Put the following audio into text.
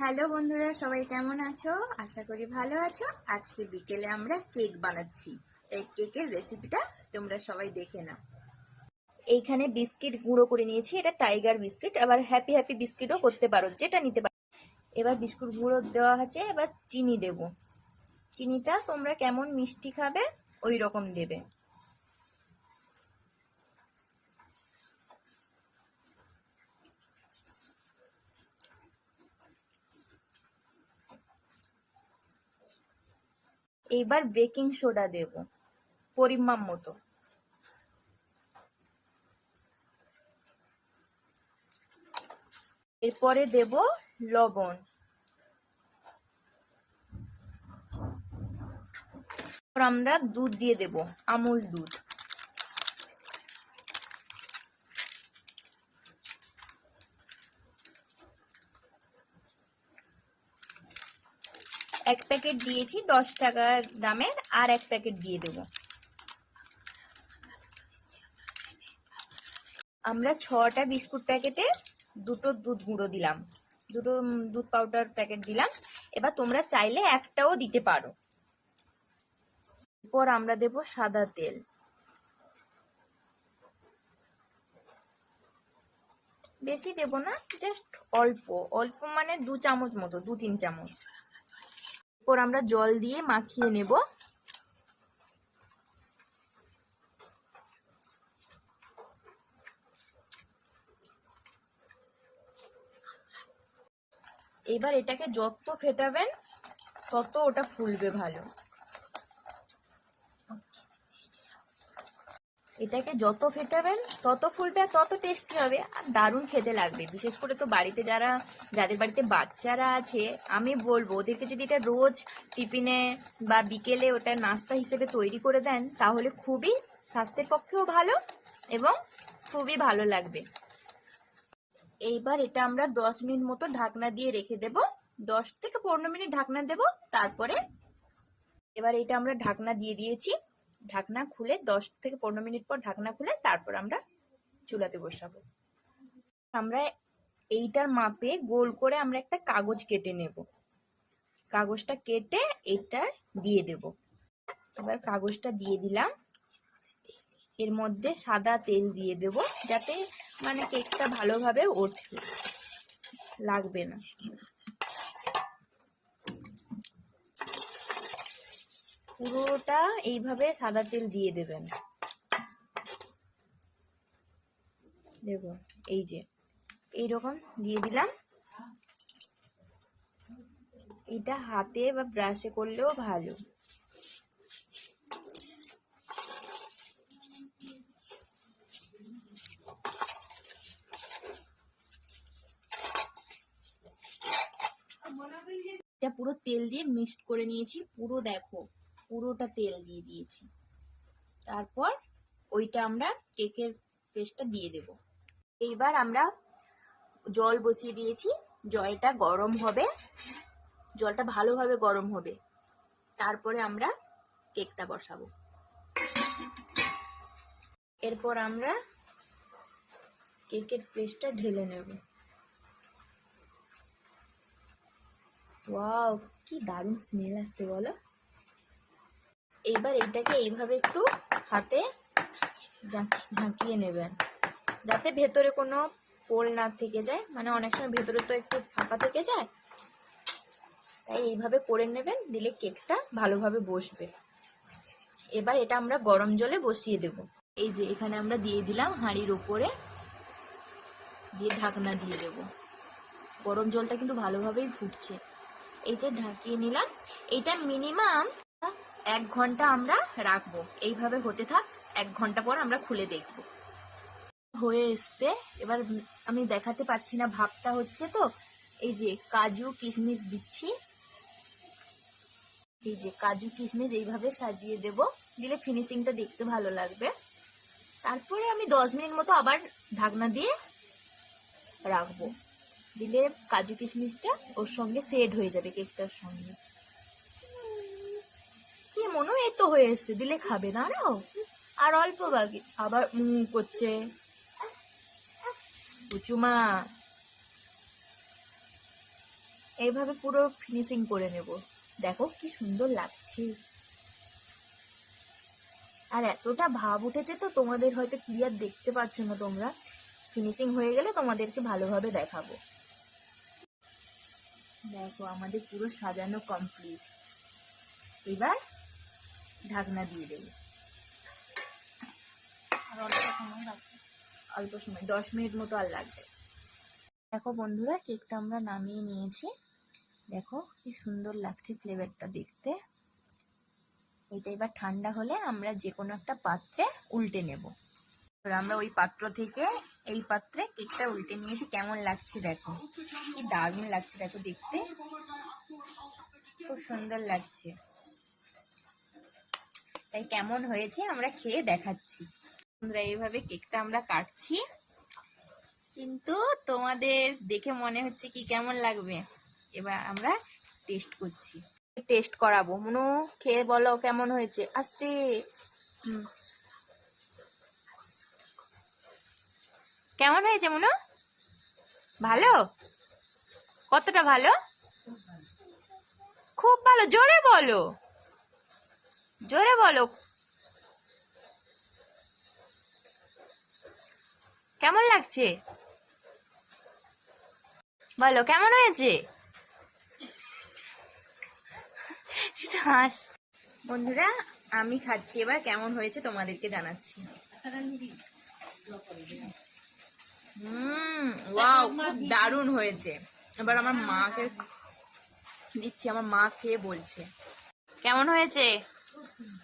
Hello বন্ধুরা, সবাই কেমন আছো? আশা করি ভালো আছো। আজকে বিকেলে আমরা কেক বানাচ্ছি। এই কেকের রেসিপিটা তোমরা সবাই দেখে নাও। এইখানে বিস্কিট গুঁড়ো করে নিয়েছি, এটা টাইগার বিস্কিট। আবার হ্যাপি হ্যাপি বিস্কিটও করতে পারো, যেটা নিতে পারো। এবার বিস্কুট গুঁড়ো দেওয়া আছে, এবার চিনি দেব। চিনিটা তোমরা কেমন মিষ্টি খাবে ওই রকম দেবে। এইবার বেকিং সোডা দেব, পরিমাণ মতো। এরপরে দেব লবণ। আমরা দুধ দিয়ে দেব, আমুল দুধ। এক প্যাকেট দিয়েছি দশ টাকা দামের, আর এক প্যাকেট দিয়ে দেব। আমরা ছটা বিস্কুট প্যাকেটে দুটো দুধ গুঁড়ো দিলাম। দুটো দুধ পাউডার প্যাকেট দিলাম। এবার তোমরা চাইলে একটাও দিতে পারো। এরপর আমরা দেব সাদা তেল। বেশি দেব না জাস্ট অল্প। অল্প মানে দু চামচ মতো দু তিন চামচ। এরপর আমরা জল দিয়ে মাখিয়ে নেব। এবার এটাকে যত ফেটাবেন তত ওটা ফুলবে ভালো। এটাকে যত ফেটাবেন, তত ফুলবে আর তত টেস্টি হবে। আর দারুণ খেতে লাগবে। বিশেষ করে তো বাড়িতে যারা, যাদের বাড়িতে বাচ্চারা আছে, আমি বলব, ওদেরকে যদি এটা রোজ টিফিনে বা বিকেলে ওটা নাস্তা হিসেবে তৈরি করে দেন, তাহলে খুবই স্বাস্থ্যের পক্ষেও ভালো এবং খুবই ভালো লাগবে। এইবার এটা আমরা দশ মিনিট মতো ঢাকনা দিয়ে রেখে দেব। দশ থেকে পনেরো মিনিট ঢাকনা দেব, তারপরে এবার এটা আমরা ঢাকনা দিয়ে দিয়েছি। ঢাকনা খুলে দশ থেকে পনেরো মিনিট পর ঢাকনা খুলে তারপর আমরা চুলাতে বসাবো। আমরা এইটার মাপে গোল করে আমরা একটা কাগজ কেটে নেব। কাগজটা কেটে এটা দিয়ে দেব। এবার কাগজটা দিয়ে দিলাম। এর মধ্যে সাদা তেল দিয়ে দেব যাতে মানে কেকটা ভালোভাবে ওঠে। লাগবে না। পুরোটা এইভাবে সাদা তেল দিয়ে দেবেন। দেখুন, এই যে, এইরকম দিয়ে দিলাম। এটা হাতে বা ব্রাশে করলেও ভালো। পুরো তেল দিয়ে মিক্সড করে নিয়েছি। পুরো দেখো। পুরোটা তেল দিয়ে দিয়েছি। তারপর ওইটা আমরা কেকের পেস্টটা দিয়ে দেব। এইবার আমরা জল বসিয়ে দিয়েছি। জলটা গরম হবে। জলটা ভালোভাবে গরম হবে। তারপরে আমরা কেকটা বসাবো। এরপর আমরা কেকের পেস্টটা ঢেলে নেব। ওয়াও, কি দারুণ স্মেল আসছে বলো। এইবার এইটাকে এইভাবে একটু হাতে ঝাঁকি- ঝাঁকিয়ে নেবেন। যাতে ভেতরে কোনো পোল না থেকে যায়। মানে অনেক সময় ভেতরে তো একটু ফাঁকা থেকে যায়। তাই এইভাবে করে নেবেন, দিলে কেকটা ভালোভাবে বসবে। এবার এটা আমরা গরম জলে বসিয়ে দেব। এই যে এখানে আমরা দিয়ে দিলাম হাঁড়ির ওপরে দিয়ে ঢাকনা দিয়ে দেব। গরম জলটা কিন্তু ভালোভাবেই ফুটছে। এই যে ঢাকিয়ে নিলাম। এটা মিনিমাম এক ঘণ্টা আমরা রাখব। এইভাবে হতে থাক, এক ঘণ্টা পর আমরা খুলে দেখব। হয়ে এসছে। এবার আমি দেখাতে পাচ্ছি না, ভাবটা হচ্ছে তো, এই যে কাজু, কিশমিশ দিচ্ছি। এই যে কাজু, কিশমিশ এইভাবে সাজিয়ে দেব। দিলে ফিনিশিংটা দেখতে ভালো লাগবে। তারপরে আমি দশ মিনিট মতো আবার ঢাকনা দিয়ে রাখব। দিলে কাজু, কিশমিশটা ওর সঙ্গে সেট হয়ে যাবে কেকটার সঙ্গে। মনে হয় এই তো হয়ে এসছে, দিলে খাবে না আরও অল্প বাকি, আবার উম করছে। পুচুমা এইভাবে পুরো ফিনিশিং করে নেব। দেখো কি সুন্দর লাগছে। আর এতটা ভাব উঠেছে তো, তোমাদের হয়তো ক্লিয়ার দেখতে পাচ্ছ না তোমরা। ফিনিশিং হয়ে গেলে তোমাদেরকে ভালোভাবে দেখাবো। দেখো, আমাদের পুরো সাজানো কমপ্লিট এবার ঢাকনা দিয়ে দেবো। আর অল্প সময় রাখব অল্প সময়, দশ মিনিট মতো আর লাগবে। দেখো বন্ধুরা, কেকটা আমরা নামিয়ে নিয়েছি। দেখো কি সুন্দর লাগছে ফ্লেভারটা দেখতে। এটা এবার ঠান্ডা হলে আমরা যে কোনো একটা পাত্রে উল্টে নেব। আমরা ওই পাত্র থেকে এই পাত্রে কেকটা উল্টে নিয়েছি। কেমন লাগছে দেখো? কি দারুণ লাগছে দেখো দেখতে। খুব সুন্দর লাগছে। তাই কেমন হয়েছে আমরা খেয়ে দেখাচ্ছি। আমরা এইভাবে কেকটা আমরা কাটছি। কিন্তু তোমাদের দেখে মনে হচ্ছে কি কেমন লাগবে? এবার আমরা টেস্ট করছি। টেস্ট করাবো। মনু, খেয়ে বলো কেমন হয়েছে? আস্তে। কেমন হয়েছে মনু? ভালো? কতটা ভালো? খুব ভালো। জোরে বলো। জোরে বলো। কেমন লাগছে? বলো, কেমন হয়েছে? বন্ধুরা, আমি খাচ্ছি। এবার কেমন হয়েছে তোমাদেরকে জানাচ্ছি। খুব দারুণ হয়েছে। এবার আমার মাকে দিচ্ছি, আমার মা খেয়ে বলছে। কেমন হয়েছে? Thank you.